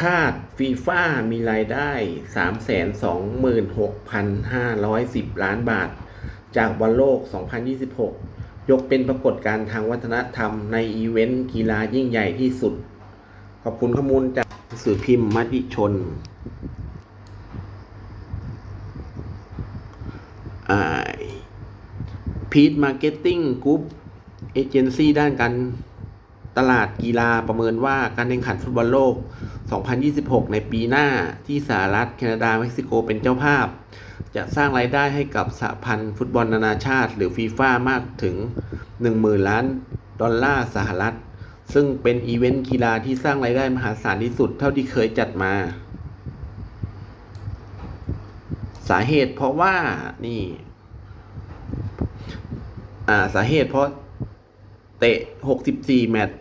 คาดฟีฟ่ามีรายได้ 326,510 ล้านบาท จากบอลโลก 2026 ยกเป็นปรากฏการณ์ทางวัฒนธรรมในอีเวนต์กีฬายิ่งใหญ่ที่สุด ขอบคุณข้อมูลจากสื่อพิมพ์มติชน พีทมาร์เก็ตติ้งกรุ๊ปเอเจนซี่ด้านการ ตลาดกีฬาประเมินว่าการแข่งขันฟุตบอลโลก 2026 ในปีหน้าที่สหรัฐ แคนาดา เม็กซิโกเป็นเจ้าภาพ จะสร้างรายได้ให้กับสหพันธ์ฟุตบอลนานาชาติ หรือฟีฟ่ามากถึง 10,000 ล้านดอลลาร์สหรัฐ ซึ่งเป็นอีเวนต์กีฬาที่สร้างรายได้มหาศาลที่สุดเท่าที่เคยจัดมา สาเหตุเพราะว่านี่อ่าสาเหตุเพราะเตะ 64 แมตช์